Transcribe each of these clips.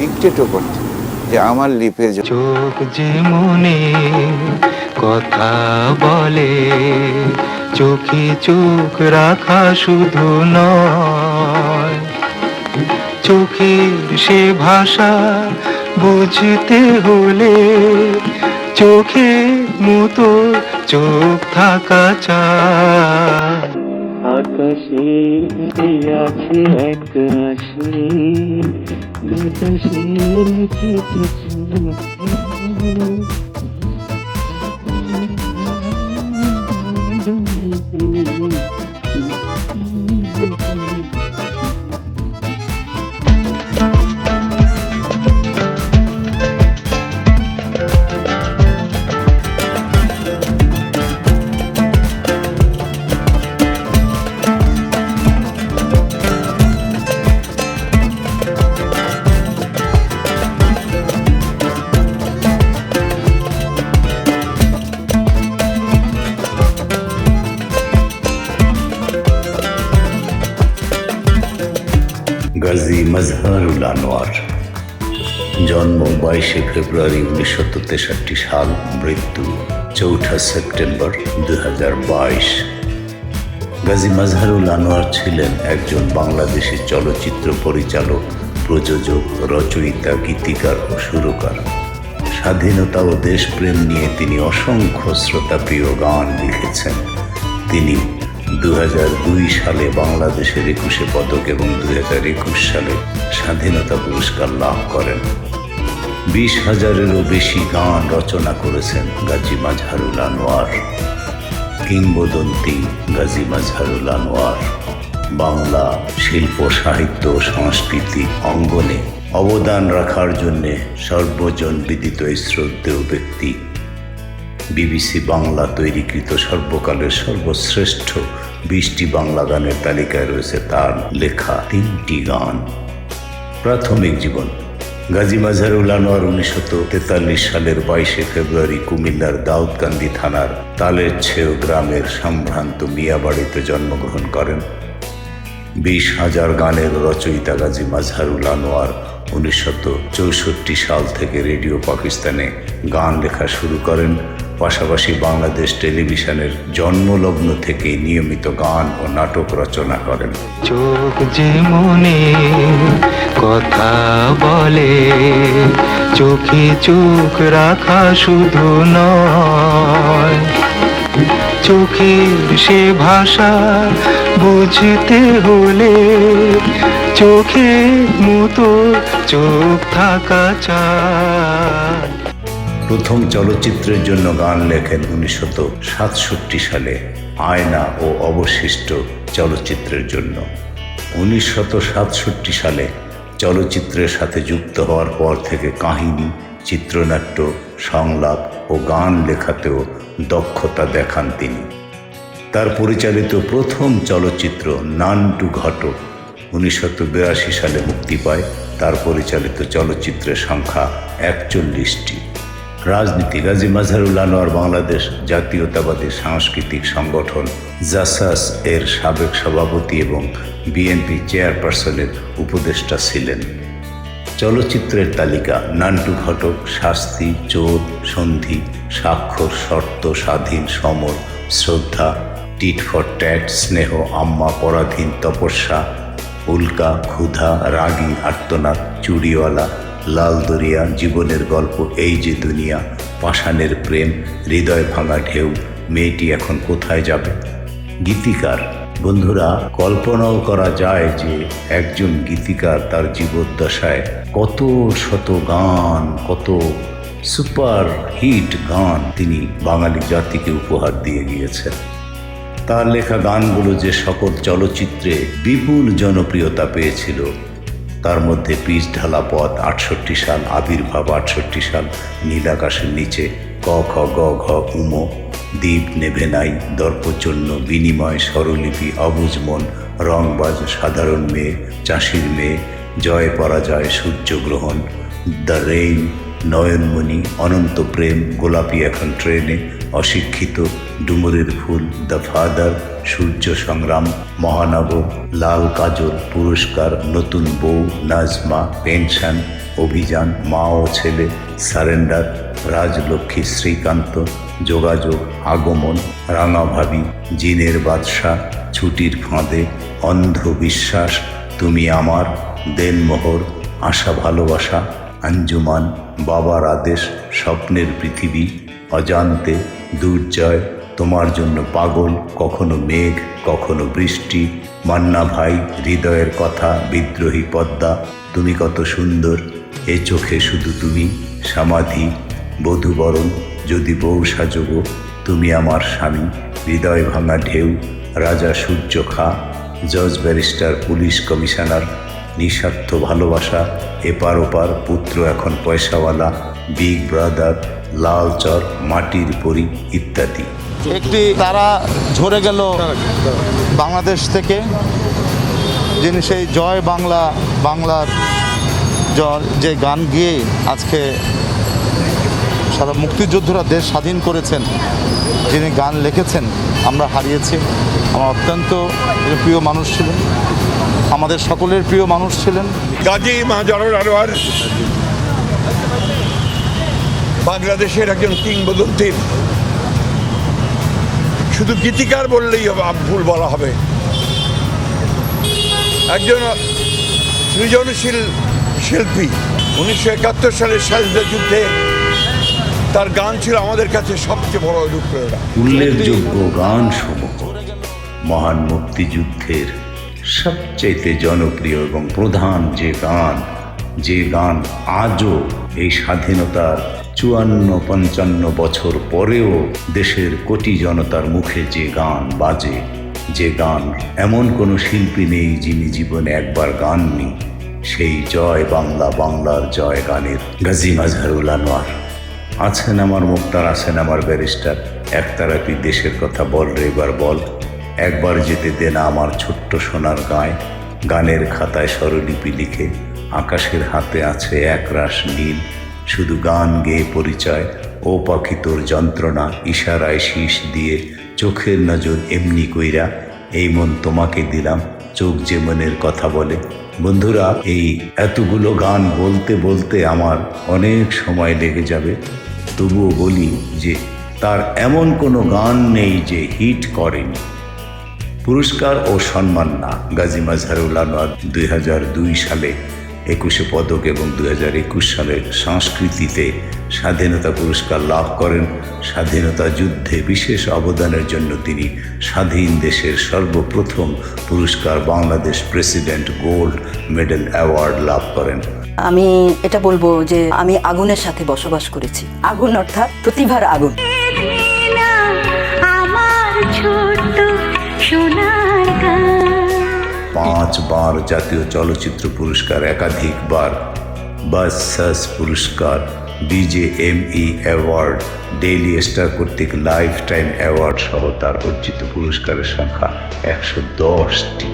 ডিকটেটও করত যে আমার লিপে চোখ যে মনে কথা বলে চোখে চোখ রাখা শুধু নয়। চোখের সে ভাষা বুঝতে হলে চোখে মতো চোখ থাকা চায় আকাশে আছে এক রাশি বাতাসে গাজী আনোয়ার জন্ম বাইশে ফেব্রুয়ারি উনিশশো তেষট্টি সাল, মৃত্যু চৌঠা সেপ্টেম্বর দুই হাজার বাইশ। গাজী মজহারুল আনোয়ার ছিলেন একজন বাংলাদেশি চলচ্চিত্র পরিচালক, প্রযোজক, রচয়িতা, গীতিকার ও সুরকার। স্বাধীনতা ও দেশপ্রেম নিয়ে তিনি অসংখ্য শ্রোতাপ্রিয় গান লিখেছেন। তিনি দু হাজার দুই সালে বাংলাদেশের একুশে পদক এবং দুই হাজার একুশ সালে স্বাধীনতা পুরস্কার লাভ করেন। বিশ হাজারেরও বেশি গান রচনা করেছেন গাজী মাজহারুল আনোয়ার। কিংবদন্তি গাজী মাজহারুল আনোয়ার। বাংলা শিল্প, সাহিত্য সংস্কৃতি অঙ্গনে অবদান রাখার জন্যে সর্বজন বিদিত এই শ্রদ্ধেয় ব্যক্তি। বিবিসি বাংলা তৈরিকৃত সর্বকালের সর্বশ্রেষ্ঠ বিশটি বাংলা গানের তালিকায় রয়েছে তার লেখা তিনটি গান। প্রাথমিক জীবন। গাজী মাজহারুল আনোয়ার উনিশশো তেতাল্লিশ সালের বাইশে ফেব্রুয়ারি কুমিল্লার দাউদকান্দি থানার তালের ছেও গ্রামের সম্ভ্রান্ত মিয়াবাড়িতে জন্মগ্রহণ করেন। বিশ হাজার গানের রচয়িতা গাজী মাজহারুল আনোয়ার উনিশশো চৌষট্টি সাল থেকে রেডিও পাকিস্তানে গান লেখা শুরু করেন। পাশাপাশি বাংলাদেশ টেলিভিশনের জন্মলগ্ন থেকে নিয়মিত গান ও নাটক রচনা করেন। চোখ যে মনে কথা বলে, চোখে চোখ রাখা শুধু নয়। চোখের সে ভাষা বুঝতে হলে চোখে মতো চোখ থাকা চায় প্রথম চলচ্চিত্রের জন্য গান লেখেন উনিশশো সাতষট্টি সালে আয়না ও অবশিষ্ট চলচ্চিত্রের জন্য। উনিশশো সাতষট্টি সালে চলচ্চিত্রের সাথে যুক্ত হওয়ার পর থেকে কাহিনী, চিত্রনাট্য, সংলাপ ও গান লেখাতেও দক্ষতা দেখান তিনি। তার পরিচালিত প্রথম চলচ্চিত্র নান্টু ঘটক উনিশশো বিরাশি সালে মুক্তি পায়। তার পরিচালিত চলচ্চিত্রের সংখ্যা একচল্লিশটি। রাজনীতি, গাজী মাজহারুল আনোয়ার বাংলাদেশ জাতীয়তাবাদী সাংস্কৃতিক সংগঠন জাসাস এর সাবেক সভাপতি এবং বিএনপি চেয়ারপারসনের উপদেষ্টা ছিলেন। চলচ্চিত্রের তালিকা, নান্টু ঘটক, শাস্তি, চোর, সন্ধি, স্বাক্ষর, শর্ত, স্বাধীন, সমর, শ্রদ্ধা, টিট ফর ট্যাট, স্নেহ, আম্মা, পরাধীন, তপস্যা, উল্কা, ক্ষুধা, রাগী, আর্তনাদ, চুড়িওয়ালা লাল দরিয়া জীবনের গল্প, এই যে দুনিয়া, পাষাণের প্রেম, হৃদয় ভাঙা ঢেউ, মেয়েটি এখন কোথায় যাবে? গীতিকার, বন্ধুরা, কল্পনাও করা যায় যে একজন গীতিকার তার জীবদ্দশায় কত শত গান, কত সুপার হিট গান তিনি বাঙালি জাতিকে উপহার দিয়ে গিয়েছেন। তার লেখা গানগুলো যে সকল চলচ্চিত্রে বিপুল জনপ্রিয়তা পেয়েছিল তার মধ্যে পিচ ঢালা পথ, আটষট্টি সাল, আবির্ভাব আটষট্টি সাল নীলাকাশের নিচে, ক, খ, গ, ঘ, উমো, দ্বীপ নেভে নাই দর্পচন্ন বিনিময় স্বরলিপি, অবুজ মন, রংবাজ সাধারণ মেয়ে, চাষির মেয়ে, জয় পরাজয় সূর্যগ্রহণ দ্য রেইন, নয়নমণি, অনন্ত প্রেম, গোলাপি এখন ট্রেনে অশিক্ষিত, ডুমুরের ফুল, দ্য ফাদার, সূর্য সংগ্রাম মহানগর লাল কাজল, পুরস্কার, নতুন বউ, নাজমা, পেনশন, অভিযান, মা ও ছেলে, সারেন্ডার, রাজলক্ষ্মী শ্রীকান্ত, যোগাযোগ, আগমন, রাঙাভাবি, জিনের বাদশাহ ছুটির ফাঁদে, অন্ধবিশ্বাস, তুমি আমার, দেনমোহর, আশা ভালোবাসা, আঞ্জুমান, বাবার আদেশ, স্বপ্নের পৃথিবী, অজান্তে দুর্জয়, তোমার জন্য পাগল, কখনো মেঘ, কখনো বৃষ্টি। মান্না ভাই, হৃদয়ের কথা, বিদ্রোহী পদ্মা, তুমি কত সুন্দর, এ চোখে শুধু তুমি, সমাধি। বধুবরণ যদি বউ সাজগো তুমি আমার স্বামী। হৃদয় ভাঙা ঢেউ, রাজা সূর্য খা। জজ ব্যারিস্টার, পুলিশ কমিশনার, নিঃস্বার্থ ভালোবাসা, এপার ওপার পুত্র এখন পয়সাওয়ালা, বিগ ব্রাদার। লাল চর মাটির পরি ইত্যাদি। একটি তারা ঝরে গেল বাংলাদেশ থেকে যিনি সেই জয় বাংলা বাংলার জ- যে গান গিয়ে আজকে সারা মুক্তিযোদ্ধারা দেশ স্বাধীন করেছেন যিনি গান লিখেছেন আমরা হারিয়েছি। আমার অত্যন্ত প্রিয় মানুষ ছিলেন আমাদের সকলের প্রিয় মানুষ ছিলেন। গাজী মাজারুল আনোয়ার বাংলাদেশের একজন কিংবদন্তির শুধু গীতিকার বললেই হবে ভুল বলা হবে। একজন সৃজনশীল শিল্পী, উনিশশো একাত্তর সালের স্বাধীনতা যুদ্ধে তার গান ছিল আমাদের কাছে সবচেয়ে বড় অনুপ্রেরণা। উল্লেখযোগ্য গান সমূহ মহান মুক্তিযুদ্ধের সবচেয়ে জনপ্রিয় এবং প্রধান যে গান যে গান আজও এই স্বাধীনতার চুয়ান্ন, পঞ্চান্ন বছর পরেও দেশের কোটি জনতার মুখে যে গান বাজে, যে গান এমন কোনো শিল্পী নেই যিনি জীবনে একবার গাননি, সেই জয় বাংলা, বাংলার জয় গানের গাজী মাজহারুল আনোয়ার। আছেন আমার মুক্তার, আছেন আমার ব্যারিস্টার। একতারাপি দেশের কথা বল রে, এবার বল। একবার যেতে দে না আমার ছোট্ট সোনার গায়ে। গানের খাতায় স্বরলিপি লিখে, আকাশের হাতে আছে একরাশ নীল। শুধু গান গেয়ে পরিচয়, ও পাখি তোর যন্ত্রণা, ইশারায় শীষ দিয়ে চোখের নজর এমনি কইরা, এই মন তোমাকে দিলাম, চোখ যে মনের কথা বলে। বন্ধুরা, এই এতগুলো গান বলতে বলতে আমার অনেক সময় লেগে যাবে। তবুও বলি যে, তার এমন কোনো গান নেই যে হিট করেনি। পুরস্কার ও সম্মান না, গাজী মাজহারুল আনোয়ার দুই হাজার দুই সালে একুশে পদক এবং দু হাজার একুশ সালে সংস্কৃতিতে স্বাধীনতা পুরস্কার লাভ করেন। স্বাধীনতা যুদ্ধে বিশেষ অবদানের জন্য তিনি স্বাধীন দেশের সর্বপ্রথম পুরস্কার Bangladesh president gold medal award লাভ করেন। আমি এটা বলব যে আমি আগুনের সাথে বসবাস করেছি। আগুন অর্থাৎ প্রতিভার আগুন। পাঁচবার জাতীয় চলচ্চিত্র পুরস্কার একাধিকবার বাসাস পুরস্কার, বিজেএমই অ্যাওয়ার্ড, ডেইলি স্টার কর্তৃক লাইফ টাইম অ্যাওয়ার্ড সহ তার অর্জিত পুরস্কারের সংখ্যা একশো দশটি।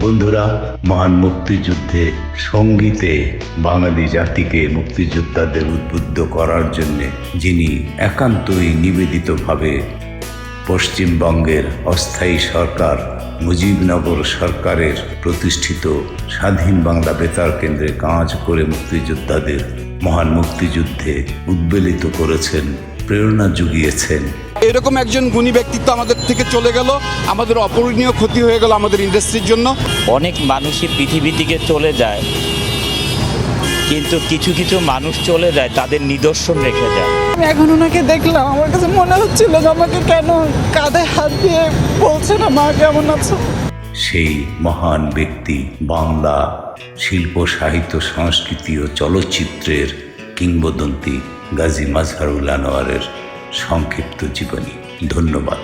বন্ধুরা, মহান মুক্তিযুদ্ধে সঙ্গীতে বাঙালি জাতিকে মুক্তিযোদ্ধাদের উদ্বুদ্ধ করার জন্যে যিনি একান্তই নিবেদিতভাবে পশ্চিমবঙ্গের অস্থায়ী সরকার, মুজিবনগর সরকারের প্রতিষ্ঠিত স্বাধীন বাংলা বেতার কেন্দ্রে কাজ করে মুক্তিযোদ্ধাদের মহান মুক্তিযুদ্ধে উদ্বেলিত করেছেন, প্রেরণা জুগিয়েছেন। এরকম একজন গুণী ব্যক্তিত্ব আমাদের থেকে চলে গেল। আমাদের অপূরণীয় ক্ষতি হয়ে গেল আমাদের ইন্ডাস্ট্রির জন্য। অনেক মানুষই পৃথিবী থেকে চলে যায় কিন্তু কিছু কিছু মানুষ চলে যায় তাদের নিদর্শন রেখে যায়। আমি এখন ওনাকে দেখলাম আমার কাছে মনে হচ্ছিল যে আমাকে কেন কাঁধে হাত দিয়ে বলছে না মা কেমন আছো? সেই মহান ব্যক্তি বাংলা শিল্প সাহিত্য সংস্কৃতি ও চলচ্চিত্রের কিংবদন্তি গাজী মাজহারুল আনোয়ারের সংক্ষিপ্ত জীবনী। ধন্যবাদ।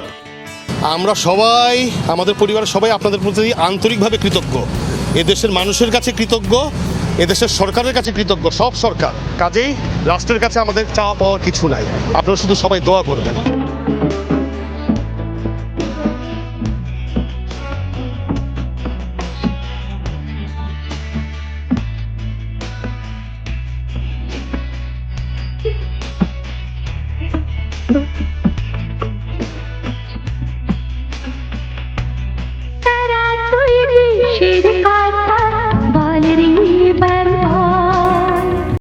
আমরা সবাই, আমাদের পরিবারের সবাই আপনাদের প্রতি আন্তরিকভাবে কৃতজ্ঞ। এদেশের মানুষের কাছে কৃতজ্ঞ, এদেশের সরকারের কাছে কৃতজ্ঞ, সব সরকার। কাজেই রাষ্ট্রের কাছে আমাদের চাওয়া পাওয়ার কিছু নাই। আপনারা শুধু সবাই দোয়া করবেন।